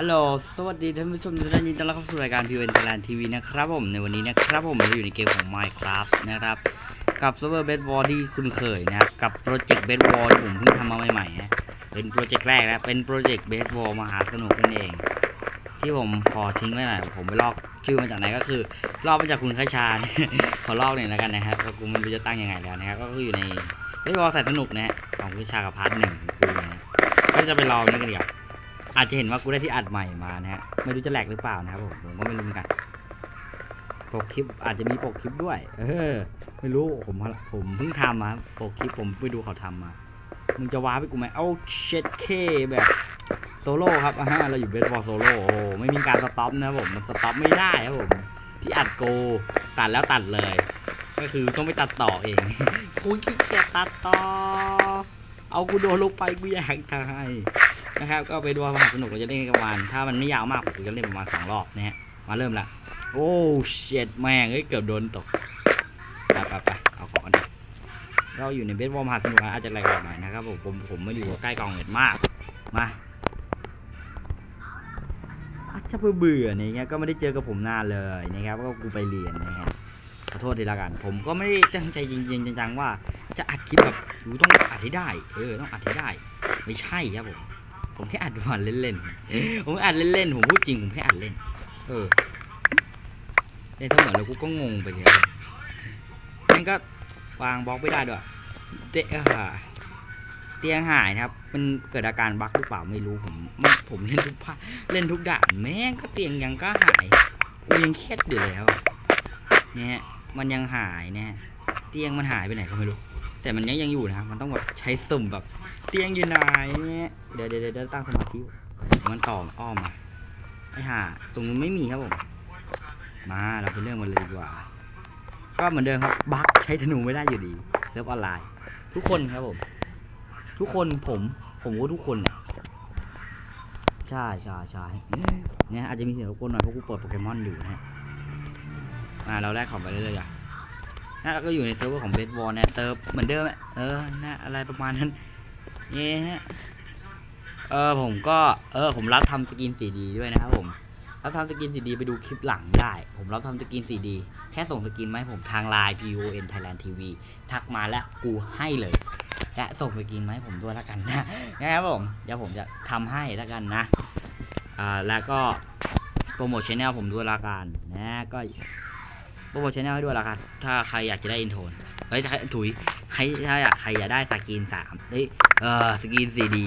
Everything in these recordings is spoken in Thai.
ฮัลโหล สวัสดีท่านผู้ชมทุกท่านยินดีต้อนรับเข้าสู่รายการ p ิวเอ็น Thailand TV นะครับผม ในวันนี้นะครับผมเราอยู่ในเกมของ Minecraft นะครับ กับเซิร์ฟเวอร์เบสบอลที่คุณเคยนะครับ กับโปรเจกต์เบสบอลที่ผมเพิ่งทำมาใหม่ๆนะ เป็นโปรเจกต์แรกนะ เป็นโปรเจกต์เบสบอลมหาสนุกนั่นเอง ที่ผมขอทิ้งไว้หน่อย ผมไปลอกชื่อมาจากไหนก็คือ ลอกมาจากคุณคชาขอลอกหน่อยแล้วกันนะครับก็กูไม่รู้จะตั้งยังไงแล้วนะครับ ก็คืออยู่ในเบสบอลสายสนุกนะฮะของคุณชากับพาร์ทหนึ่งของกูนะก็จะไปลองนี่กันดีกว่า อาจจะเห็นว่ากูได้ที่อัดใหม่มานะฮะ ไม่รู้จะแหลกหรือเปล่านะครับผมผมก็ไม่รู้เหมือนกันปกคลิปอาจจะมีปกคลิปด้วย เออ ไม่รู้ผมผมเพิ่งทำมาปกคลิปผมไปดูเขาทำมามึงจะว้าไปกูไหมเอ้าเช็ดเคแบบโซโล่ครับอ่าฮะเราอยู่เบสบอลโซโล่โอ้ไม่มีการสต็อปนะผมมันสต็อปไม่ได้ครับผม ที่อัดโกตัดแล้วตัดเลย ก็คือต้องไปตัดต่อเองกูขี้เกียจตัดต่อ เอากูโดนลงไปกูอยากตาย นะครับ ก็ไปดูความสนุกเราจะเล่นกันประมาณถ้ามันไม่ยาวมากผมจะเล่นประมาณสองรอบนะฮะมาเริ่มละโอ้เช็ดแม่งเอ้ยเกือบโดนตกไปไปไปเอาของกันเราอยู่ในเบสบอลมหาสนุกอาจจะแรงหน่อยนะครับผมผมผมไม่อยู่ใกล้กองเน็ตมากมาอาจจะเบื่อเนี่ยเงี้ยก็ไม่ได้เจอกับผมนานเลยนะครับก็กูไปเรียนนะฮะขอโทษทีละกัน ผมก็ไม่ได้ตั้งใจจริงๆจังๆว่า จะอัดคลิปแบบกูต้องอัดให้ได้ เออต้องอัดให้ได้ ไม่ใช่ครับผม ผมแค่อัดวันเล่นๆ ผมอัดเล่นๆ ผมพูดจริงผมแค่อัดเล่น เออเล่นเสมือนแล้วกูก็งงไปเลยมันก็วางบล็อกไม่ได้ด้วยเตะเตียงหายนะครับ มันเกิดอาการบั๊กหรือเปล่าไม่รู้ผมมันผมเล่นทุกภาเล่นทุกด่านแม่งก็เตียงยังก็หายกูยังเครียดอยู่แล้ว เนี่ยมันยังหายเนี่ยเตียงมันหายไปไหนก็ไม่รู้ แต่มันยังยังอยู่นะ มันต้องแบบใช้สุ่มแบบ เตียงอยู่ไหนเนี่ยเดี๋ยวเดี๋ยวเดี๋ยวตั้งสมาธิมันต่ออ้อมมาไอ้ห่าตรงนู้นไม่มีครับผม มาเราไปเรื่องมันเลยดีกว่า ก็เหมือนเดิมครับ บั๊กใช้ธนูไม่ได้อยู่ดีเซิร์ฟออนไลน์ ทุกคนครับผม ทุกคนผม ผมก็ทุกคนเนี่ยใช่ใช่ใช่เนี่ยอาจจะมีเสียงรบกวนหน่อยเพราะกูเปิดโปเกมอนอยู่นะฮะมาเราแลกของไปเรื่อยๆอะ นะก็อยู่ในเซิร์ฟเวอร์ของเบสบอลนะเซิร์ฟเหมือนเดิมเออนะอะไรประมาณนั้นเย้ฮะเออผมก็เออผมรับทำสกินสีดีด้วยนะครับผมรับทำสกินสีดีไปดูคลิปหลังได้ ผมรับทำสกินสีดีแค่ส่งสกินมาให้ผมทางไลน์ PON Thailand TV ทักมาแล้วกูให้เลย และส่งสกินมาให้ผมด้วยแล้วกันนะนะครับผมเดี๋ยวผมจะทำให้แล้วกันนะอ่าแล้วก็โปรโมทชแนลผมด้วยละกันนะก็ โปรโมทชแนลให้ด้วยละกันถ้าใครอยากจะได้อินโทนเฮ้ยถ้าถุยใครถ้าอยากใครอยากได้สกินสามเฮ้ยเออสกินซีดี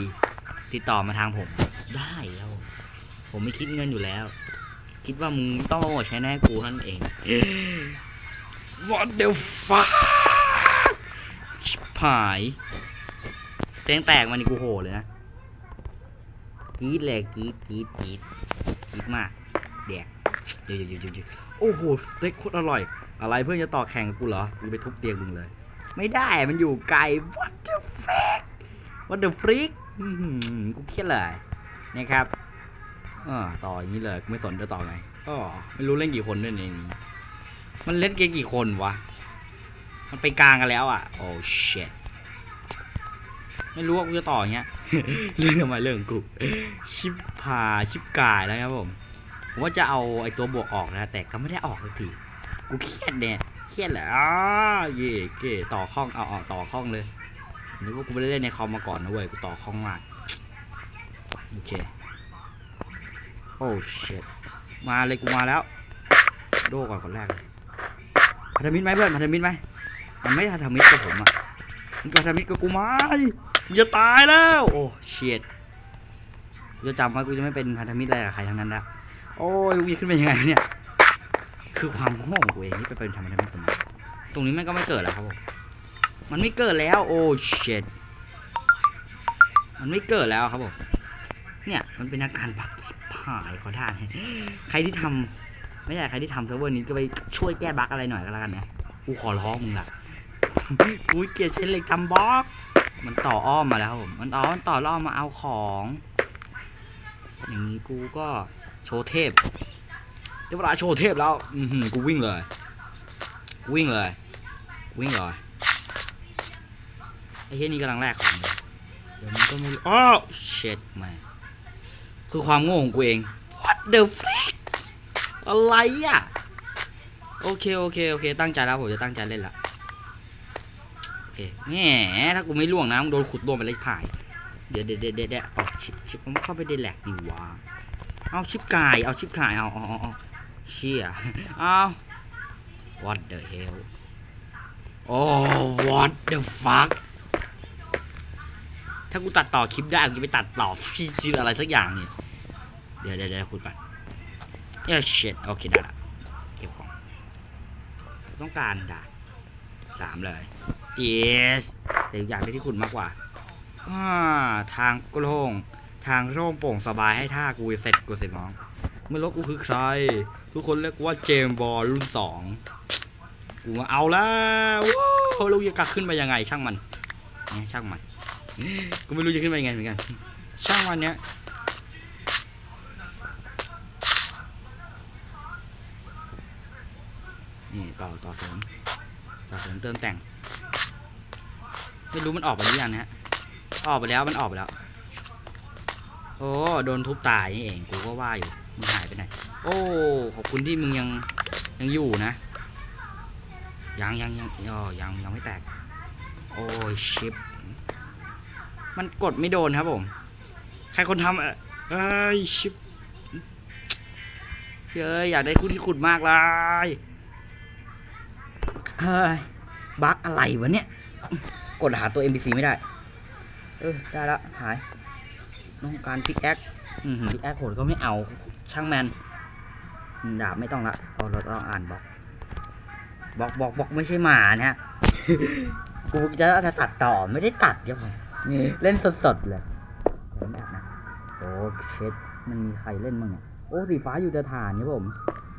ติดต่อมาทางผม ได้แล้วผมไม่คิดเงินอยู่แล้ว คิดว่ามึงต้องโปรโมทชแนลกูนั่นเอง What the fuck ชิบหายเตียงแตกมันนี่กูโหเลยนะกรีดเลยกรีดกรีดกรีดกรีดมากแดก โอ้โหสเต็กโคตรอร่อย อะไรเพื่อนจะต่อแข่งกับกูเหรอกูไปทุบเตียงมึงเลย ไม่ได้มันอยู่ไกล what the fuck what the freak กูเครียดเลยนะครับอต่ออย่างนี้เลยกูไม่สนจะต่อไงก็ไม่รู้เล่นกี่คนด้วยนนี้มันเล่นเกมกี่คนวะ มันไปกลางกันแล้วอะ โอ้ shit ไม่รู้ว่ากูจะต่ออย่างเงี้ย เรื่องทำไมเรื่องกู ชิบพาชิบกายแล้วครับผม ผมว่าจะเอาไอ้ตัวบวกออกนะ แต่ก็ไม่ได้ออกสักที กูเครียดเนี่ย เครียดแหละอ้าเย่เก๋ต่อข้อง เอาเอาต่อข้องเลย นึกว่ากูไม่ได้เล่นในคอมมาก่อนนะเว้ย กูต่อข้องมาก โอเค โอ้เชิดมาเลยกูมาแล้ว โดก่อนคนแรกพันธมิตรไหมเพื่อนพันธมิตรไหมมันไม่พันธมิตรกับผมอะมันพันธมิตรกับกูไหมมึงจะตายแล้ว โอ้เชิดจะจำไว้กูจะไม่เป็นพันธมิตรอะไรกับใครทั้งนั้นแล้ว โอ้ยวีขึ้นไปยังไงเนี่ย คือความโง่ของกูเองที่ไปเป็นธรรมดาไม่ตรงนี้ตรงนี้มันก็ไม่เกิดแล้วครับผม มันไม่เกิดแล้ว โอ้เช็ดมันไม่เกิดแล้วครับผม เนี่ยมันเป็นอาการบักชิบหายขอท่านใครที่ทำไม่ใช่ใครที่ทำเซิร์ฟเวอร์นี้ก็ไปช่วยแก้บั๊กอะไรหน่อยก็แล้วกันนะกูขอร้องมึงละกูเกลียดเช่นเล็กทำบล็อก มันต่ออ้อมมาแล้วครับผม มันต่อมันต่ออ้อมมาเอาของ อย่างนี้กูก็ โชว์เทพเดี๋ยวเวลาโชว์เทพแล้วอือหือกูวิ่งเลยวิ่งเลยวิ่งเลยไอ้เฮียนี่กำลังแลกของเดี๋ยวมันก็ไม่อ้าวเช็ดม่คือความโง่ของกูเอง what the frick อะไรอะโอเคโอเคโอเค ตั้งใจแล้วผมจะตั้งใจเล่นละโอเคแหมถ้ากูไม่ล่วงนะมึงโดนขุดล่วงไปเลยผ่ายเดี๋ยวเดี๋ยวเดี๋ยวเดี๋ยวเดี๋ยวเอชิปมันเข้าไปในแหลกดีวะ เอาชิปกายเอาชิปกายเอาเอาเอาเชี่ยเอา what the hell โอ้ what the fuck ถ้ากูตัดต่อคลิปได้กูจะไปตัดต่อพี่ชื่ออะไรสักอย่างเนี่ยเดี๋ยวเดี๋ยวเดี๋ยวคุณก่อนเอ้ย shit โอเคได้ละเก็บของ ต้องการดาสามเลย yes แต่อยากได้ที่คุณมากกว่าอ่าทางโล่ง ทางโล่งโปร่งสบายให้ท่ากูเสร็จกูเสร็จน้องไม่รู้กูคือใคร ทุกคนเรียกว่าเจมบอลรุ่นสองกูมาเอาแล้วว้าวลูกจะกักขึ้นไปยังไง ช่างมันเนี่ยช่างมันกูไม่รู้จะขึ้นไปยังไงเหมือนกัน ช่างวันเนี้ยนี่ต่อต่อเสริมต่อเสริมเติมแต่ง ไม่รู้มันออกไปหรือยังนะฮะออกไปแล้วมันออกไปแล้ว โอ้โดนทุบตายนี่เองกูก็ว่าอยู่มึงหายไปไหนโอ้ขอบคุณที่มึงยังยังอยู่นะยังยังยังอ๋อยังยังไม่แตก โอ้ยชิปมันกดไม่โดนครับผม ใครคนทำอะเอ้ยชิปเฮ้ยอยากได้คู่ที่ขุดมากเลยเฮ้ยบั๊กอะไรวะเนี่ย กดหาตัว NPC ไม่ได้ เออ ได้ละหาย ต้องการพิกแอคพิกแอคโหดก็ไม่เอาช่างแมนดาบไม่ต้องละเอาเราต้องอ่านบล็อกบล็อกบล็อกบล็อกไม่ใช่หมานะฮะกูจะจะตัดต่อไม่ได้ตัดเดี๋ยวผมเล่นสดๆเลยเดี๋ยวแบบนะโอ้เช็ดมันมีใครเล่นบ้างเนี่ยโอ้สีฟ้าอยู่จะฐานนี่ผม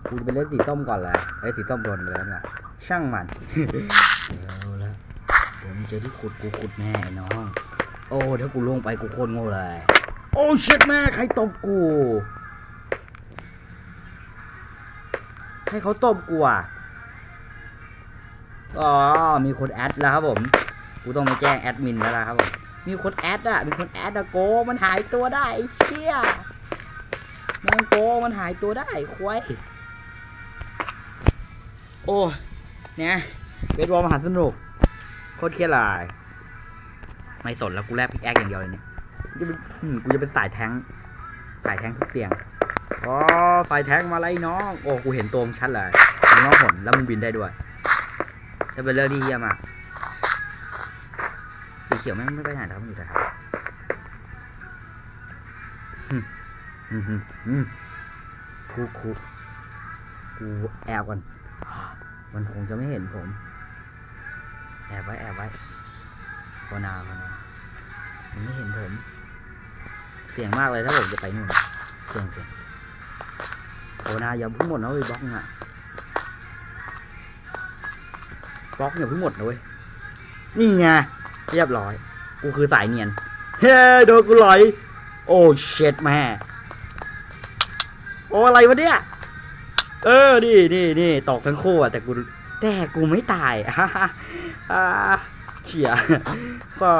กูจะไปเล่นสีส้มก่อนเลยไอ้ยสีส้มโดนไปแล้วเนี่ยช่างมันเอาละเดี๋ยวมึงเจอที่ขุดกูขุดแน่ไอ้น้อง โอ้ถ้ากูลงไปกูโคตรโง่เลย โอ้เช็ดแม่ใครตบกู ให้เขาตบกูอะ อ๋อ มีคนแอดแล้วครับผม กูต้องไปแจ้งแอดมินแล้วล่ะครับผม มีคนแอดอะ มีคนแอดอะโก มันหายตัวได้เชี่ยแมงโก มันหายตัวได้ควายโอ้เนี่ยเบสบอลมหาสนุก โคตรเครียดเลยไม่สนแล้วกูแลกพิกแอคอย่างเดียวเลยเนี่ย จะเป็นกูจะเป็นสายแทงสายแทงทุกเตียงอ๋อสายแทงมาไล่น้องโอ้กูเห็นตัวมึงชัดเลยมึงน้องหนแล้วมึงบินได้ด้วยจะเป็นเรื่องที่เยี่ยมมากสีเขียวแม่งไม่ไปไหนแล้วมันอยู่แต่แถวอืมอืมอืมอืมคุกคุกกูแอบก่อนมันคงจะไม่เห็นผม แอบไว้แอบไว้ภาวนาภาวนามันไม่เห็นผม เสียงมากเลยถ้าผมจะไปนู่นเสียงเสียงภาวนาอย่าเพิ่งหมดนะเว้ยบล็อกน่ะบล็อกอย่าเพิ่งหมดนะเว้ยนี่ไงเรียบร้อย กูคือสายเนียน เฮ้ยโดนกูหลอย โอ้เช็ดแม่โอ้อะไรวะเนี่ย เออ นี่นี่นี่ตกทั้งคู่อะแต่กูแต่กูไม่ตายฮ่าฮ่าเขี่ยก็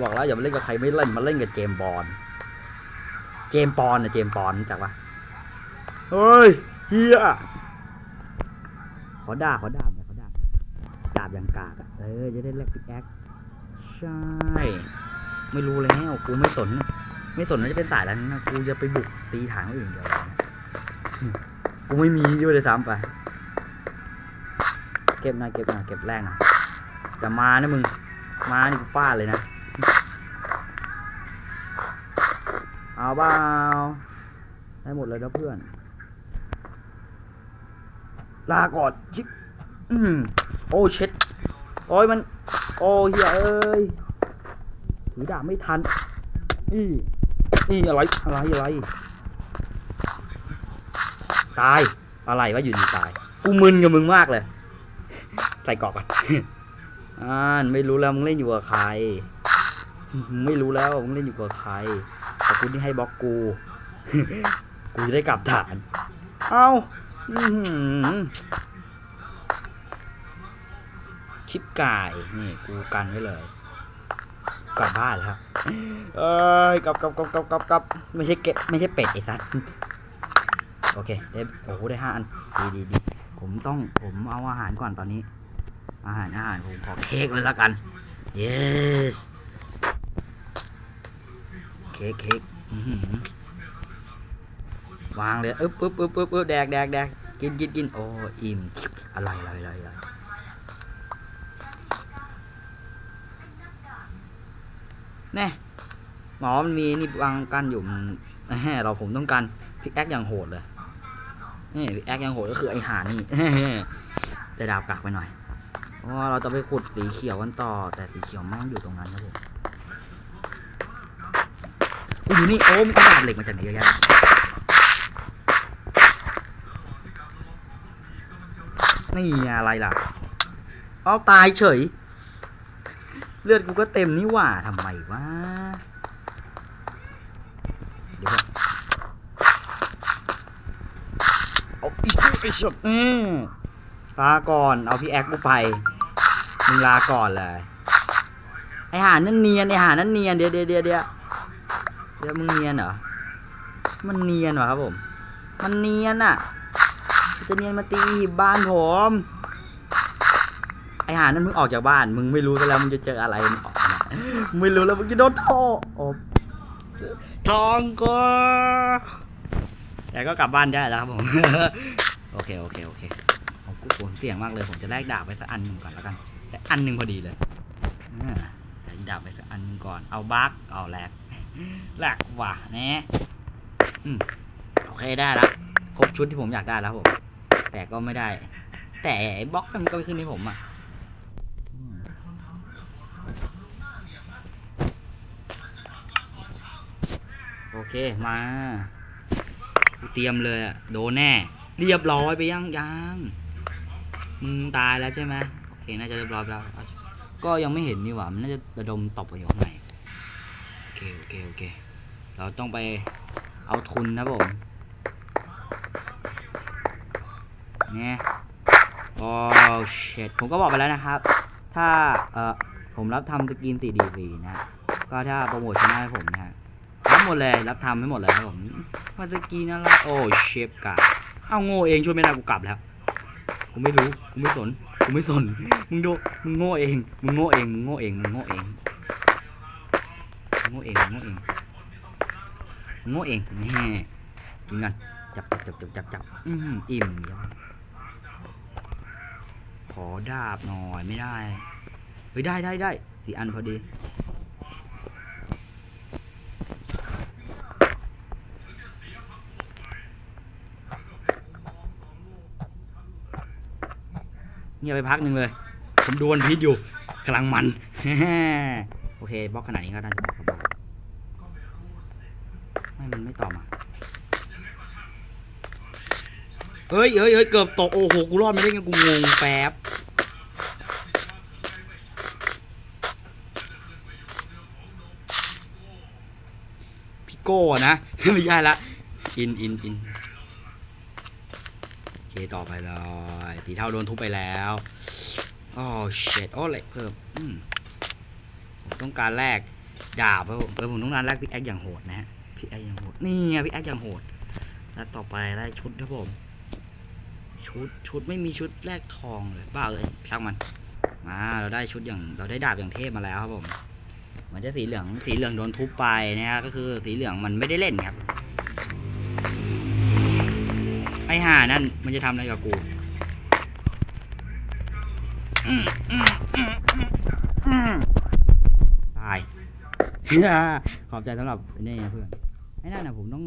บอกแล้วอย่ามาเล่นกับใครไม่เล่นมาเล่นกับเจมบอล เจมส์ปอนอะเจมส์ปอนรู้จักปะเฮ้ยเฮียขอด่าขอด่าหน่อยขอด่าดาบอย่างกากอะเออจะได้แลกพิกแอคใช่ ไม่รู้แล้วกูไม่สน ไม่สนว่าจะเป็นสายอะไรนะกูจะไปบุกตีฐานคนอื่นเดียวเลยนะกูไม่มีด้วยเลยซ้ำไป เก็บหน่อยเก็บหน่อยเก็บแรกหน่อยอย่ามานะมึง มานี่กูฟาดเลยนะ เอาเปล่าได้หมดเลยแล้วเพื่อน ลาก่อนชิบโอ้เช็ด โอ้ยมัน โอ้เฮียเอ้ยถือดาบไม่ทันอีนี่อะไร อะไร อะไร ตาย อะไรวะอยู่ดีตาย กูมึนกับมึงมากเลย ใส่กาะก่อนอ่านไม่รู้แล้วมึงเล่นอยู่กับใคร ไม่รู้แล้วมึงเล่นอยู่กับใคร ขอบคุณที่ให้บล็อกกู กูจะได้กลับฐาน เอาชิปกาย นี่กูกันไว้เลย กลับบ้านแล้วเอ้ยกลับกลับกลับกลับกลับกลับไม่ใช่เก็บไม่ใช่เป็ดไอ้สัสโอเคได้โอ้โหได้ห้าอันดีดีดีผมต้องผมเอาอาหารก่อนตอนนี้ อาหารอาหารผมขอเค้กเลยละกัน yes เค้กเค้กวางเลยอึ๊บอึ๊บอึ๊บอึ๊บอึ๊บแดกแดกแดกกินกินกินโอ้อิ่มอร่อยอร่อยอร่อยอร่อยแน่หมอมันมีนี่วางกันอยู่มันแหมเราผมต้องการพิกแอคอย่างโหดเลยนี่พิกแอคอย่างโหดก็คือไอหานี่ได้ดาบกากไปหน่อยเพราะเราจะไปขุดสีเขียวกันต่อ แต่สีเขียวแม่งอยู่ตรงนั้นครับผม อุ้ยอยู่นี่ โอ้มนกระดาษเหล็กมาจากไหนเยอะแยะนี่อะไรล่ะเอาตายเฉย เลือดกูก็เต็มนี่หว่าทำไมวะเดี๋ยวเอาอีสุอีสุอืมลาก่อน เอาพี่แอคกูไป มึงลาก่อนเลย ไอหานั่นเนียน ไอหานั่นเนียน เดี๋ยวเดี๋ยวเดี๋ยว เดี๋ยวมึงเนียนเหรอ มันเนียนเหรอครับผม มันเนียนอะ จะเนียนมาตีหีบบ้านผม ไอหานั่นมึงออกจากบ้าน มึงไม่รู้ซะแล้วมึงจะเจออะไรมึงออกไม่รู้แล้วมึงจะโดนโทษอทองก็แต่ก็กลับบ้านได้แล้วครับผม โอเคโอเคโอเคผมกูฝนเสียงมากเลย ผมจะแลกดาบไปสักอันหนึ่งก่อนแล้วกันแต่อันหนึ่งพอดีเลยแต่ดาบไปสักอันหนึ่งก่อน เอาบักเอาแลก แลกว่ะนะโอเคได้แล้วครบชุดที่ผมอยากได้แล้วผม แต่ก็ไม่ได้ แต่ไอ้บล็อกมันก็ไม่ขึ้นให้ผมอะโอเคมาเตรียมเลยอะโดนแน่ เรียบร้อยไปยังยังมึงตายแล้วใช่ไหมโอเคน่าจะเรียบร้อยแล้ว ก็ยังไม่เห็นนี่หว่ามันน่าจะระดมตบกันอยู่ข้างใน เคโอเคโอเค เราต้องไปเอาทุนนะผมเนี่ยโอ้เช็ดผมก็บอกไปแล้วนะครับ ถ้าเออผมรับทำสกิน 4D4 นะ ก็ถ้าโปรโมชั่นให้ผมนะฮะรับหมดเลยรับทำให้หมดเลยครับผมมาสกินอะไรโอ้เชฟกาเอาโง่เองช่วยไม่ได้กูกลับแล้วกูไม่รู้กูไม่สนกูไม่สนมึงดูมึงโง่เองมึงโง่เองมึงโง่เองมึงโง่เอง โง่เองงโง่เองงโง่เองนี่กินกันจับจับจับจับจับจับอืมอิ่มขอดาบหน่อยไม่ได้เฮ้ยได้ได้ได้สี่อันพอดีเงียบไปพักหนึ่งเลย ผมดวนพีชอยู่กำลังมัน โอเคบล็อกขนาดนี้ก็ได้บอกกับบล็อกไม่มันไม่ตอบมาเฮ้ยเฮ้ยเฮ้ยเกือบตก โอ้โห กูรอดไม่ได้ไงกูงงแป๊บพี่โก้นะ ไม่ใช่ละ อิน อิน อิน โอเค ต่อไปเลยสีเท่าโดนทุบไปแล้ว โอ้เช็ดโอ้เหล็กเพิ่มอืม ต้องการแลกดาบครับผมเออผมต้องการแลกพิกแอคอย่างโหดนะฮะพิกแอคอย่างโหดนี่ไงพิกแอคอย่างโหด แล้วต่อไปแลกชุดครับผม ชุดชุดไม่มีชุดแลกทองเลยบ้าเลยช่างมันมาเราได้ชุดอย่างเราได้ดาบอย่างเทพมาแล้วครับผมเหมือนจะสีเหลืองสีเหลืองโดนทุบไปนะฮะก็คือสีเหลืองมันไม่ได้เล่นครับไอห่านั่นมันจะทำอะไรกับกูอืมอืมอืมอืม ขอบใจสำหรับนี่เพื่อนไอ้นั่นนะผมต้อง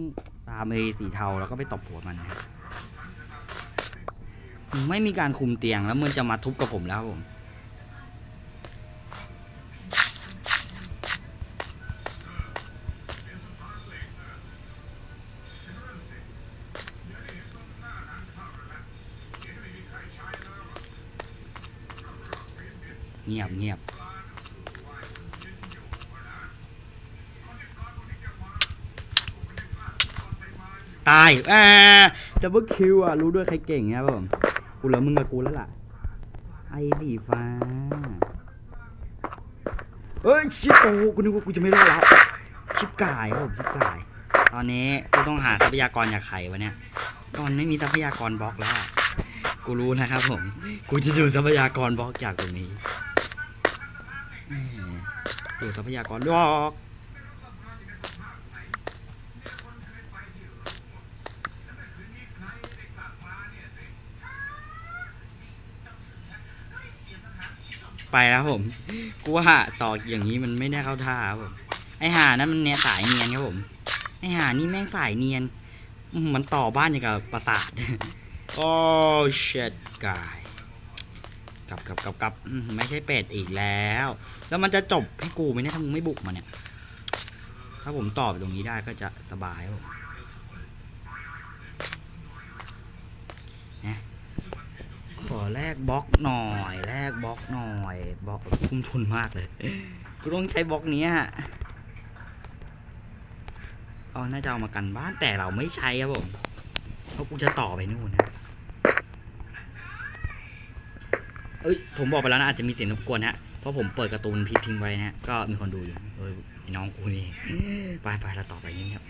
ตามไอ้สีเทาแล้วก็ไปตบหัวมันนะไม่มีการคุมเตียงแล้วมันจะมาทุบกับผมแล้วครับผมเงียบเงียบายอ่าดับเบิลคิวอะรู้ด้วยใครเก่งครับผมกูเหลือมึงกับกูแล้วล่ะ ไอ้ดีฟ้าเอ้ยชิบโอ้กูนึกว่ากูจะไม่รอดแล้วชิบกายครับผมชิบกาย ตอนนี้กูต้องหาทรัพยากรจากใครวะเนี่ย ตอนไม่มีทรัพยากรบล็อกแล้วกูรู้นะครับผม กูจะดูทรัพยากรบล็อกจากตรงนี้ดูทรัพยากรบล็อก ไปแล้วผมกูว่าต่ออย่างนี้มันไม่ได้เข้าท่าครับผมไอห่านั้นมันเนี่ยสายเนียนครับผมไอห่านี่แม่งสายเนียน มันต่อบ้านอย่างกับปราสาทโอ้เช็ดกายกลับกลับกลับกลับไม่ใช่เป็ดอีกแล้ว แล้วมันจะจบให้กูไหมเนี่ยถ้ามึงไม่บุกมาเนี่ย ถ้าผมตอบตรงนี้ได้ก็จะสบายครับผมนะ ขอแลกบล็อกหน่อยแลกบล็อกหน่อยบล็อกคุ้มทุนมากเลยกูต้องใช้บล็อกนี้ยเอาน่าจะเอามากันบ้านแต่เราไม่ใช้ครับผมเพราะกูจะต่อไปนู่นนะเอ้ยผมบอกไปแล้วนะอาจจะมีเสียงรบกวนฮะเพราะผมเปิดการ์ตูนพิทิ้งไว้นะฮะก็มีคนดูอยู่เออไอ้น้องกูนี่ไปไปเราต่อไปนี่ครับ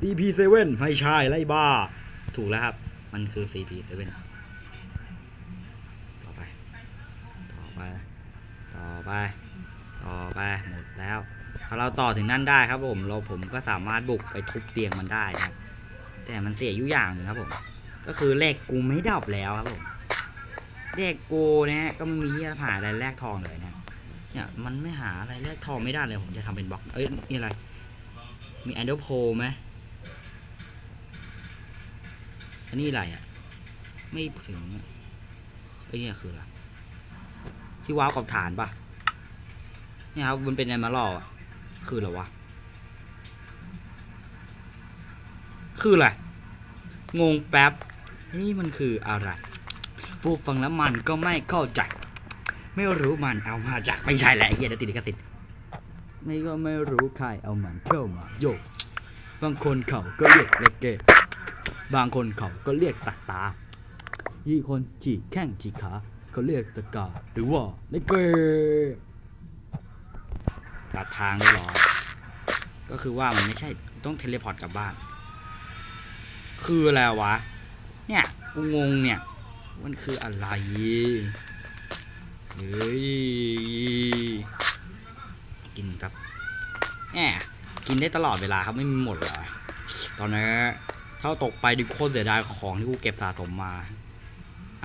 CP7 ไม่ใช่ไรบ้า ถูกแล้วครับ มันคือ CP7 ต่อไป ต่อไป ต่อไป ต่อไปหมดแล้ว ถ้าเราต่อถึงนั่นได้ครับผม เราผมก็สามารถบุกไปทุบเตียงมันได้นะครับแต่มันเสียอยู่อย่างนึงครับผม ก็คือเลขกูไม่ดับแล้วครับผมเลขกูนะฮะก็ไม่มีที่จะหาอะไรแลกทองเลยนะเนี่ยมันไม่หาอะไรแลกทองไม่ได้เลยผมจะทำเป็นบล็อก เอ้ยนี่อะไร มีแอนเดอร์โพไหม อันนี้อะไรอะ ไม่ถึงไอ้นี่คืออะไรที่ว้าวกับฐานปะเนี่ยครับมันเป็นแอมมาลอะ คืออะไรวะ คืออะไร งงแป๊บนี่มันคืออะไรผู้ฟังแล้วมันก็ไม่เข้าใจ ไม่รู้มันเอามาจากไม่ใช่แหละไอ้เฮียเดี๋ยวติดลิขสิทธิ์ไม่ก็ไม่รู้ใครเอามันเข้ามาโยกบางคนเขาก็เรียกเลกเก บางคนเขาก็เรียกตักตายี่คนจีแข้งจีขาเขาเรียกตะกาหรือว่าเลเกตัดทางด้วยหรอ ก็คือว่ามันไม่ใช่ต้องเทเลพอร์ตกลับบ้าน คืออะไรวะ เนี่ยกูงงเนี่ย มันคืออะไรเฮ้ยกินครับแหมกินได้ตลอดเวลาครับไม่มีหมดเลยตอนนี้ ถ้าตกไปดิโคตรเสียดายของที่กูเก็บสะสมมา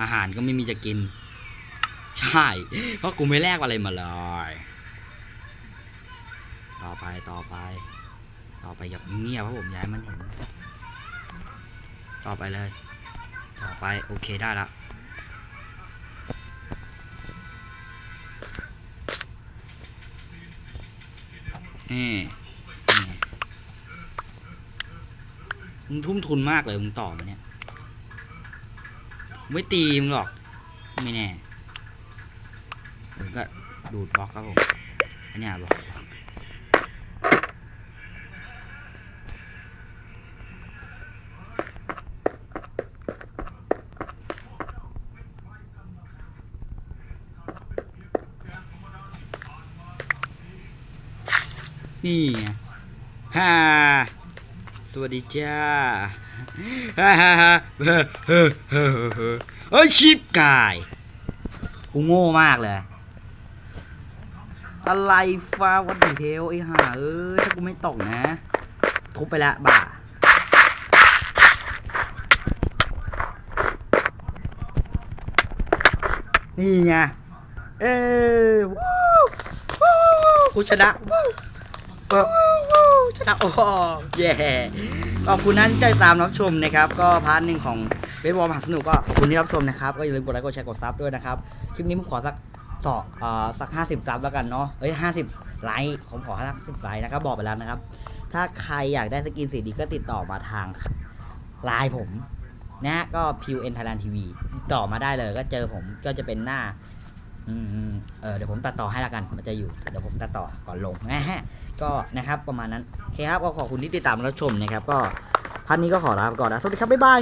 อาหารก็ไม่มีจะกิน ใช่ เพราะกูไม่แลกอะไรมาเลย ต่อไปต่อไป ต่อไปอย่าเงียบเพราะผมย้ายมันเห็น ต่อไปเลย ต่อไปโอเคได้ละนี่นี่ มึงทุ่มทุนมากเลยมึงต่อมาเนี่ยไม่ตีมึงหรอก ไม่แน่มึงก็ดูดบล็อกครับผมอันเนี้ยบล็อกนี่ฮ่า วัสดีจ้าฮ่าฮ่าฮ่าเฮ้เฮ้เฮ้เฮ้เอ้ยชิปกายกูโง่มากเลย อะไรฟ้าวันเทลไอ้ห่าเอ้ยถ้ากูไม่ตกนะ ทุบไปละบ่านี่ไง เอ้ยวู้วู้กูชนะวู้ วู้วู้ชนะโอ้ย่ขอบคุณนั้นที่ติดตามรับชมนะครับ ก็พาร์ทหนึ่งของเบสบอลมหาสนุกก็ขอบคุณที่รับชมนะครับ ก็อย่าลืมกดไลค์กดแชร์กดซับด้วยนะครับ คลิปนี้ผมขอสักสองเอ่อสักห้าสิบซับแล้วกันเนาะเอ้ยห้าสิบไลค์ผมขอห้าสิบไลค์นะครับบอกไปแล้วนะครับ ถ้าใครอยากได้สกินสีดีก็ติดต่อมาทางไลน์ผมนะฮะก็ p u n Thailand TV ติดต่อมาได้เลยก็เจอผมก็จะเป็นหน้า อืมเออเดี๋ยวผมตัดต่อให้ละกัน มันจะอยู่ เดี๋ยวผมตัดต่อก่อนลงนะฮะ ก็นะครับประมาณนั้นโอเคครับก็ขอบคุณที่ติดตามรับชมนะครับ ก็พันนี้ก็ขอลาไปก่อนนะสวัสดีครับบ๊ายบาย